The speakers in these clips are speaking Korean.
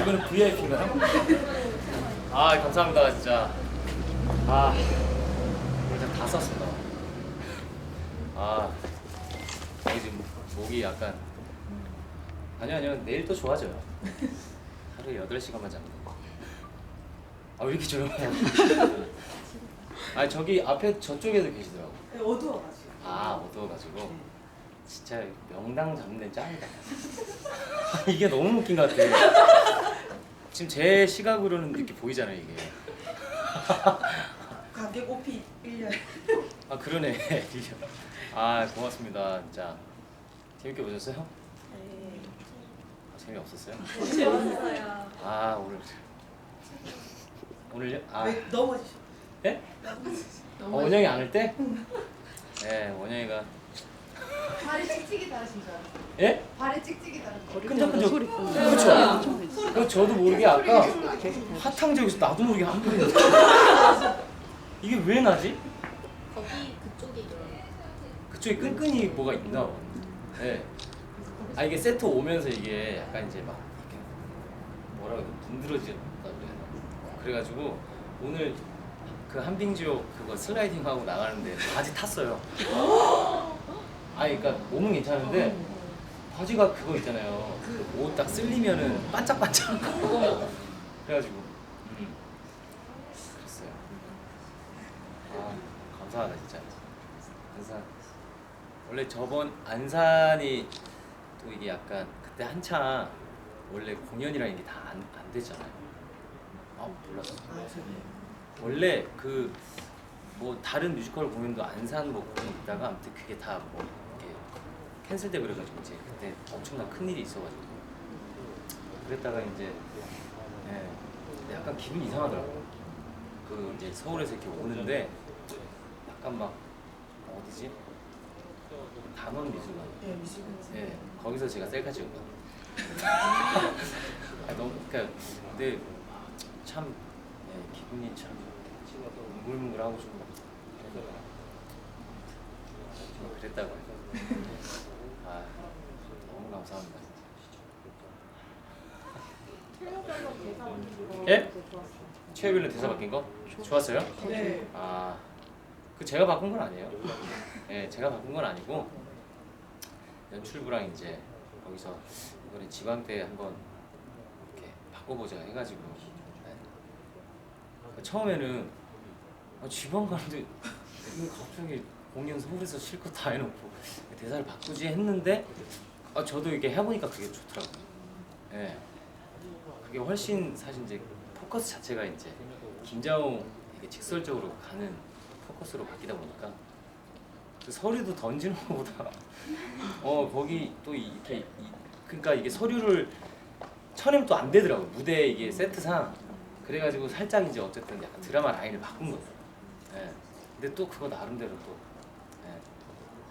이거는 VIP인가요? 아 감사합니다 진짜. 아 진짜 다 썼습니다. 아 저희 지금 목이 약간 아니요 아니요 내일 또 좋아져요. 하루에 8시간만 잡니다. 아왜 이렇게 조용해요? 아 저기 앞에 저쪽에도 계시더라고. 네, 어두워가지고. 아 어두워가지고 진짜 명당 잡는 데 짱이다. 이게 너무 웃긴 것 같아. 지금 제 시각으로는 이렇게 보이잖아요 이게. 가게 높이 1년. 아 그러네. 아 고맙습니다 진짜. 재밌게 보셨어요? 네. 아, 재미 없었어요? 재밌어요. 아 오늘 오늘요? 아 왜 넘어지셨? 예? 어, 원영이 안할 때? 네 원영이가 발이 찍찍이 다르신 줄 알았어요. 예? 발이 찍찍이 다르신 줄 끈적끈적 저도 모르게 아까 핫한 적에서 나도 모르게 한 번이 이게 왜 나지? 거기 그쪽이 그쪽에 끈끈이 뭐가 있나 봐. 네. 아 이게 세트 오면서 이게 약간 이제 막 이렇게 뭐라 그래 문드러졌다 그래야 그래가지고 오늘 그 한빙지옥 그거 슬라이딩 하고 나가는데 바지 탔어요. 아니 그러니까 몸은 괜찮은데 바지가 그거 있잖아요. 옷딱 쓸리면은 반짝반짝. 그래가지고 음. 그랬어요. 아 감사하다 진짜. 안산 원래 저번 안산이 또 이게 약간 그때 한창 원래 공연이라는 게 다 안안 됐잖아요. 아 몰랐어. 원래 그 뭐 다른 뮤지컬 공연도 안산 뭐 공연 있다가 아무튼 그게 다뭐 이렇게 캔슬돼 그래가지고 이제 그때 엄청난 큰 일이 있어가지고 그랬다가 이제 예, 약간 기분이 이상하더라고. 그 이제 서울에서 이렇게 오는데 약간 막 어디지? 단원 미술관. 네, 미술관. 예, 거기서 제가 셀카 찍은 거. 아, 너무 그러니까 근데 참 예, 기분이 참 뭉글뭉글하고 좀 좀 그랬다고요. 아 너무 감사합니다. 예? 최애별로 대사 바뀐 거? 좋았어요? 네. 아, 그 제가 바꾼 건 아니에요. 예, 제가 바꾼 건 아니고 연출부랑 이제 거기서 이번에 지방 때 한번 이렇게 바꿔보자 해가지고 네. 그 처음에는 아, 지방 가는데 왜 갑자기 공연 서울에서 실컷 다 해놓고 대사를 바꾸지 했는데 아, 저도 이렇게 해보니까 그게 좋더라고요. 예. 그게 훨씬 사실 이제 포커스 자체가 이제 김자호 이게 직설적으로 가는 포커스로 바뀌다 보니까 그 서류도 던지는 것보다 어 거기 또 이렇게 이, 그러니까 이게 서류를 쳐내면 또 안 되더라고 무대 이게 세트상 그래가지고 살짝 이제 어쨌든 약간 드라마 라인을 바꾼 거죠. 예. 근데 또 그거 나름대로 또 예.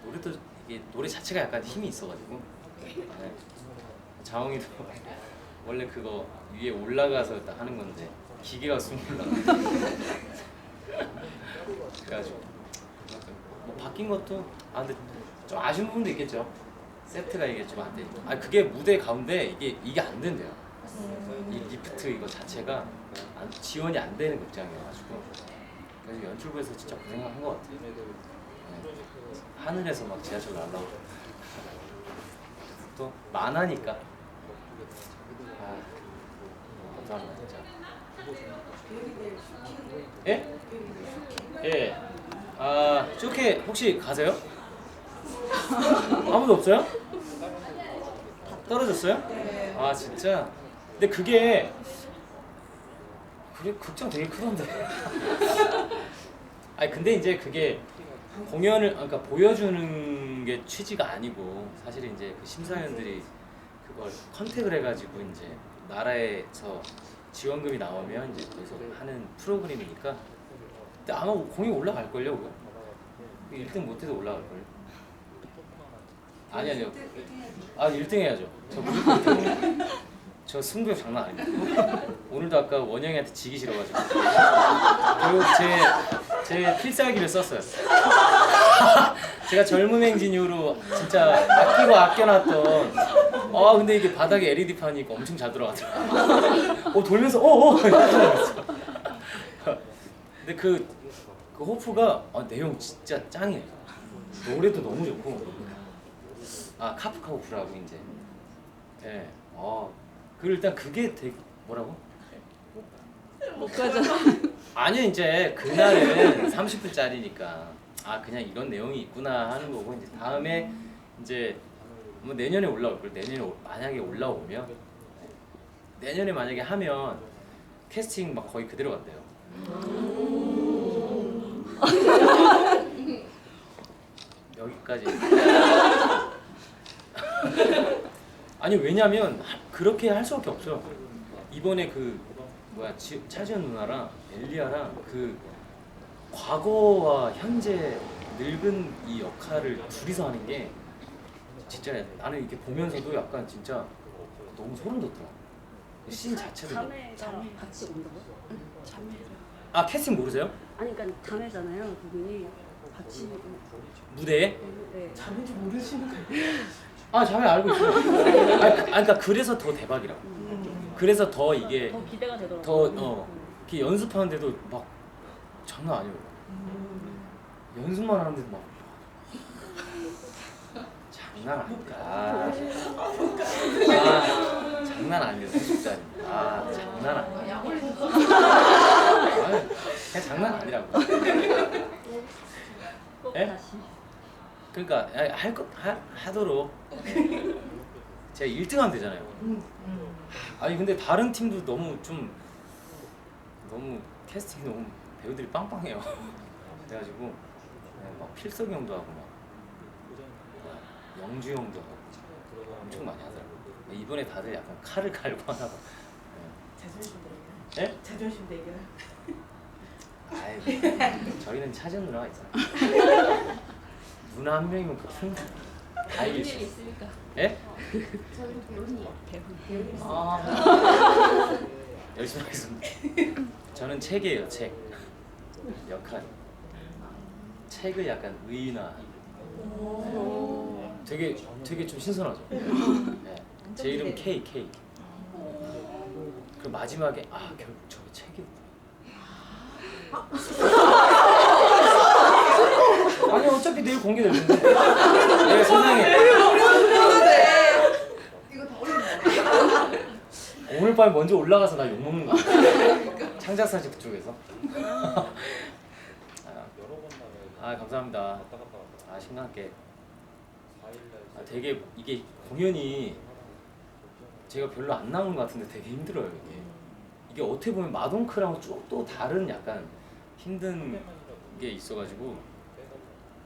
노래도 이게 노래 자체가 약간 힘이 있어가지고 예. 자홍이도 원래 그거 위에 올라가서 딱 하는 건데 기계가 숨 올라가. 그래가지고 뭐 바뀐 것도 아 근데 좀 아쉬운 부분도 있겠죠. 세트가 이게 좀 안 되니까. 아 그게 무대 가운데 이게 이게 안 된대요. 이 리프트 이거 자체가 안- 지원이 안 되는 극장이어가지고 그래서 연출부에서 진짜 고생한 것 같아요. 네. 하늘에서 막 지하철 날라오고 또 만화니까 아 감사합니다 진짜. 예? 예. 아 쇼케 혹시 가세요? 아무도 없어요? 떨어졌어요? 아 진짜? 근데 그게 그게 극장 되게 크던데. 아니 근데 이제 그게 공연을 아, 그러니까 보여주는 게 취지가 아니고 사실 이제 그 심사위원들이 그걸 컨택을 해가지고 이제 나라에서 지원금이 나오면 이제 거기서 하는 프로그램이니까. 근데 아마 공이 올라갈 걸요 그거? 1등 못해도 올라갈 걸요? 아니 아니요. 아 1등 해야죠. 저 무조건 1등. 저 승부욕 장난 아닙니다. 오늘도 아까 원영이한테 지기 싫어가지고. 결국 제, 제 필살기를 썼어요 제가 젊은 행진 이후로 진짜 아끼고 아껴놨던 아 근데 이게 바닥에 LED 판이니까 엄청 잘 들어가더라. 어 돌면서 어어. 이러면서. 근데 그, 그 호프가 아, 내용 진짜 짱이에요. 노래도 너무 좋고. 아 카프카 호프라고 이제. 예. 어. 그 일단 그게 되게 뭐라고? 못 가져. 아니요 이제 그날은 30분짜리니까 아 그냥 이런 내용이 있구나 하는 거고 이제 다음에 이제 뭐 내년에 올라올 걸 내년에 오- 만약에 올라오면 내년에 만약에 하면 캐스팅 막 거의 그대로 간대요. 여기까지. 아니 왜냐면 하- 그렇게 할 수밖에 없어요. 이번에 그 뭐야 지- 차지연 누나랑 엘리아랑 그 과거와 현재 늙은 이 역할을 둘이서 하는 게 진짜 나는 이렇게 보면서도 약간 진짜 너무 소름 돋더라. 씬 자체도 자매랑 같이 온다고? 자매랑 아 캐스팅 모르세요? 아니 그러니까 자매잖아요 두 분이 같이 무대에? 네. 자매인지 모르시는 거예요? 아 자매 알고 있어요. 아 그- 아니, 그러니까 그래서 더 대박이라고. 그래서 더 이게 더 기대가 되더라고요. 더 어. 이렇게 연습하는데도 막 장난 아니에요. 연습만 하는데도 막 장난 아니다. 아, 장난 아니에요 진짜. 아 장난 아니야. 아유, 그냥 장난 아니라고. 다시. 그러니까 할것 하도록 제가 1등하면 되잖아요. 아니 근데 다른 팀도 너무 좀 너무 캐스팅이 너무 배우들이 빵빵해요. 그래가지고 네, 막 필석이 형도 하고 막 뭐야, 영주 형도 하고 엄청 많이 하더라고. 요 이번에 다들 약간 칼을 갈고 하나 봐. 자존심 대결. 네? 자존심 대결. 아이 저희는 차전 누나가 있잖아. 누나 한 명이면 그큰다 이길 수 일이 있어. 있으니까. 예? 저는 배우니. 배우. 아 열심히 하겠습니다. 저는 책이에요 책 역할 책을 약간 의인화 되게 되게 좀 신선하죠. 네. 제 이름 K K. 그 마지막에 아 결국 저게 책이 아니 어차피 내일 공개될 텐데. 네 세상에 이거 다 올린다. 오늘 밤에 먼저 올라가서 나 욕 먹는 거 같아. 창작 사직 그쪽에서. 아, 아 감사합니다. 아 신나게. 아 되게 이게 공연이 제가 별로 안 나오는 것 같은데 되게 힘들어요 이게. 이게 어떻게 보면 마동크랑 좀또 다른 약간 힘든 게 있어가지고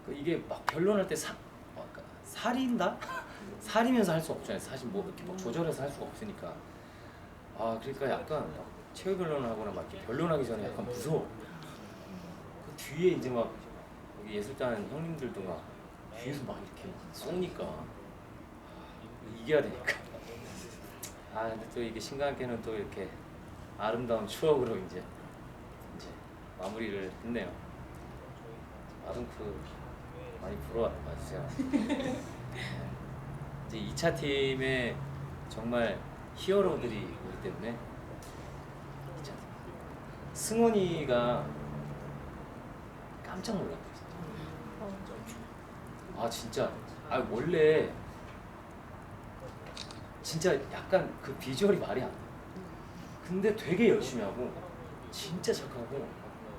그 이게 막 변론할 때 사, 어, 그러니까 살인다? 살이면서 할 수 없잖아요. 사실 뭐 이렇게 뭐 조절해서 할 수가 없으니까. 아 그러니까 약간 막 체육 변론하거나 막 이렇게 변론하기 전에 약간 무서워. 그 뒤에 이제 막 여기 예술단 형님들도 막 뒤에서 막 이렇게 쏘니까 이겨야 되니까. 아 근데 또 이게 신강께는 또 이렇게 아름다운 추억으로 이제 이제 마무리를 했네요. 아동크 많이 보러 와주세요. 이제 2차 팀에 정말 히어로들이 오기 때문에 2차 팀. 승원이가 깜짝 놀랐어요. 아 진짜 아 원래 진짜 약간 그 비주얼이 말이 안 돼. 근데 되게 열심히 하고 진짜 착하고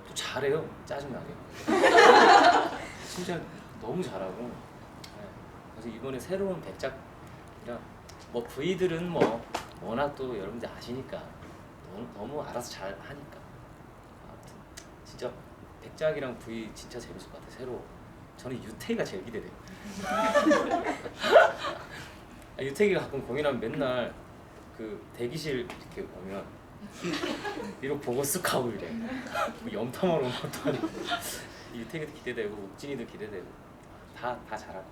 또 잘해요 짜증나게. 진짜 너무 잘하고 네. 그래서 이번에 새로운 백작이랑 뭐 V들은 뭐 워낙 또 여러분들 아시니까 너무, 너무 알아서 잘 하니까 진짜 백작이랑 V 진짜 재밌을 것 같아 새로워 저는 유태기가 제일 기대돼요. 아, 유태기가 가끔 공연하면 맨날 그 대기실 이렇게 오면 이거 보고 쓱 하고 이래 뭐 염탐하러 온 것도 아니고. 유태기도 기대되고 욱진이도 기대되고. 다 다 잘하고.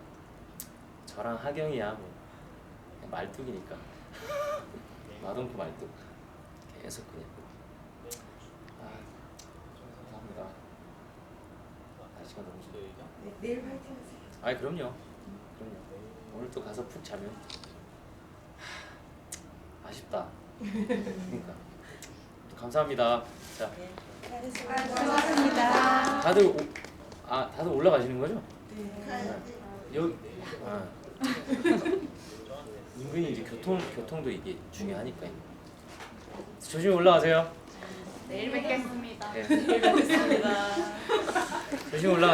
저랑 하경이야 뭐. 그냥 말뚝이니까. 마동크 말뚝. 계속 그냥. 아 합니다 날씨가 너무 좋네 네, 내일 파이팅 하세요. 아이 그럼요 그럼요 오늘 또 가서 푹 자면 아쉽다. 그러니까 감사합니다. 자, 수고하셨습니다. 다들 오, 아 다들 올라가시는 거죠? 여기 아. 은근히 이제 교통 교통도 이게 중요하니까. 조심히 올라가세요. 내일 뵙겠습니다. 네. 조심히 올라가.